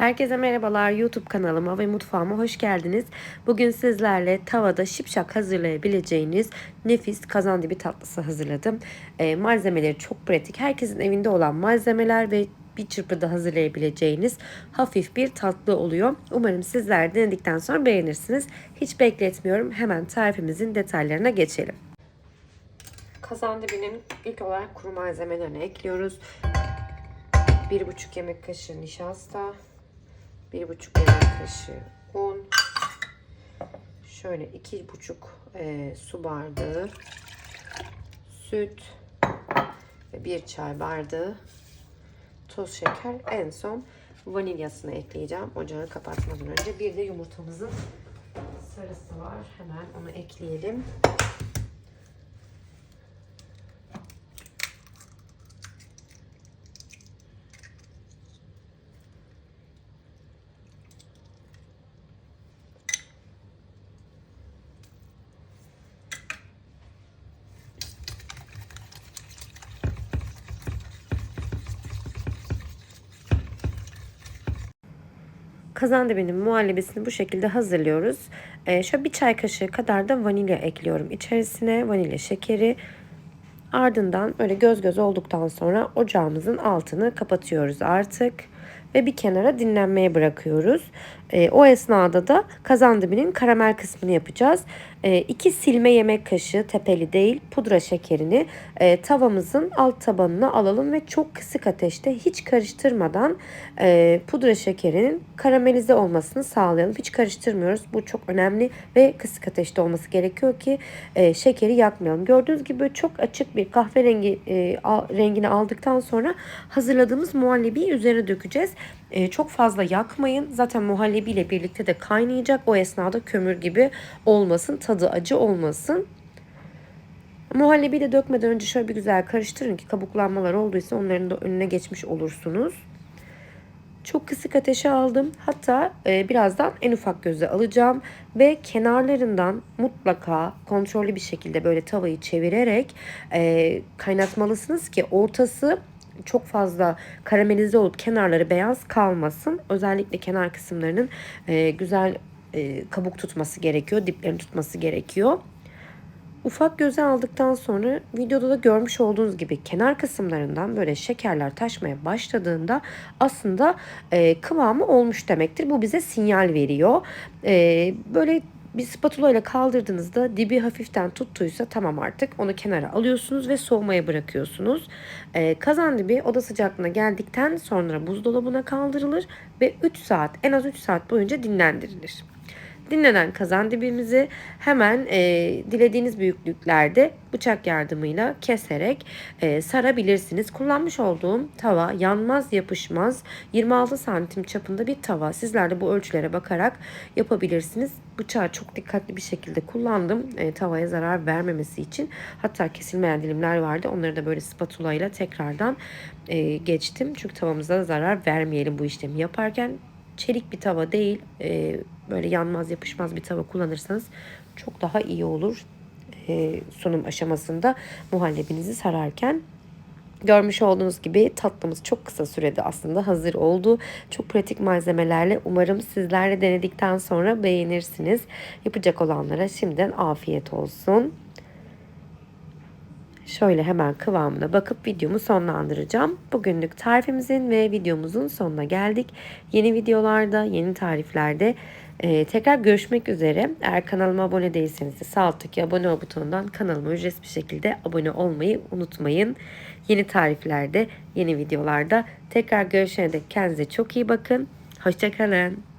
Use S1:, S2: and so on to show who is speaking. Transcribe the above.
S1: Herkese merhabalar YouTube kanalıma ve mutfağıma hoş geldiniz. Bugün sizlerle tavada şipşak hazırlayabileceğiniz nefis kazandibi tatlısı hazırladım. E, malzemeleri çok pratik. Herkesin evinde olan malzemeler ve bir çırpıda hazırlayabileceğiniz hafif bir tatlı oluyor. Umarım sizler denedikten sonra beğenirsiniz. Hiç bekletmiyorum. Hemen tarifimizin detaylarına geçelim. Kazandibinin ilk olarak kuru malzemelerini ekliyoruz. 1,5 yemek kaşığı nişasta, 1,5 yemek kaşığı un, şöyle 2,5 e, su bardağı süt ve 1 çay bardağı toz şeker. En son vanilyasını ekleyeceğim ocağı kapatmadan önce. Bir de yumurtamızın sarısı var. Hemen onu ekleyelim. Kazandibinin muhallebisini bu şekilde hazırlıyoruz. Ee, şöyle bir çay kaşığı kadar da vanilya ekliyorum içerisine. Vanilya şekeri. Ardından böyle göz göz olduktan sonra ocağımızın altını kapatıyoruz artık. Ve bir kenara dinlenmeye bırakıyoruz. E, o esnada da kazandibinin karamel kısmını yapacağız. E, iki silme yemek kaşığı tepeli değil pudra şekerini e, tavamızın alt tabanına alalım ve çok kısık ateşte hiç karıştırmadan e, pudra şekerinin karamelize olmasını sağlayalım. Hiç karıştırmıyoruz. Bu çok önemli ve kısık ateşte olması gerekiyor ki e, şekeri yakmayalım. Gördüğünüz gibi çok açık bir kahverengi e, a, rengini aldıktan sonra hazırladığımız muhallebiyi üzerine dökeceğiz. E, çok fazla yakmayın. Zaten muhallebi ile birlikte de kaynayacak. O esnada kömür gibi olmasın. Tadı acı olmasın. Muhallebi de dökmeden önce şöyle bir güzel karıştırın ki kabuklanmalar olduysa onların da önüne geçmiş olursunuz. Çok kısık ateşe aldım. Hatta e, birazdan en ufak göze alacağım. Ve kenarlarından mutlaka kontrollü bir şekilde böyle tavayı çevirerek e, kaynatmalısınız ki ortası çok fazla karamelize olup kenarları beyaz kalmasın. Özellikle kenar kısımlarının e, güzel e, kabuk tutması gerekiyor. Diplerini tutması gerekiyor. Ufak göze aldıktan sonra videoda da görmüş olduğunuz gibi kenar kısımlarından böyle şekerler taşmaya başladığında aslında e, kıvamı olmuş demektir. Bu bize sinyal veriyor. E, böyle bir spatula ile kaldırdığınızda dibi hafiften tuttuysa tamam artık onu kenara alıyorsunuz ve soğumaya bırakıyorsunuz. Ee, kazan dibi oda sıcaklığına geldikten sonra buzdolabına kaldırılır ve 3 saat en az 3 saat boyunca dinlendirilir. Dinlenen kazan dibimizi hemen e, dilediğiniz büyüklüklerde bıçak yardımıyla keserek e, sarabilirsiniz. Kullanmış olduğum tava yanmaz yapışmaz 26 santim çapında bir tava. Sizler de bu ölçülere bakarak yapabilirsiniz. Bıçağı çok dikkatli bir şekilde kullandım e, tavaya zarar vermemesi için. Hatta kesilmeyen dilimler vardı. Onları da böyle spatula ile tekrardan e, geçtim. Çünkü tavamıza zarar vermeyelim bu işlemi yaparken çelik bir tava değil e, böyle yanmaz yapışmaz bir tava kullanırsanız çok daha iyi olur e, sunum aşamasında muhallebinizi sararken. Görmüş olduğunuz gibi tatlımız çok kısa sürede aslında hazır oldu. Çok pratik malzemelerle umarım sizler de denedikten sonra beğenirsiniz. Yapacak olanlara şimdiden afiyet olsun. Şöyle hemen kıvamına bakıp videomu sonlandıracağım. Bugünlük tarifimizin ve videomuzun sonuna geldik. Yeni videolarda, yeni tariflerde ee, tekrar görüşmek üzere. Eğer kanalıma abone değilseniz de sağ alttaki abone ol butonundan kanalıma ücretsiz bir şekilde abone olmayı unutmayın. Yeni tariflerde, yeni videolarda tekrar görüşene dek kendinize çok iyi bakın. Hoşçakalın.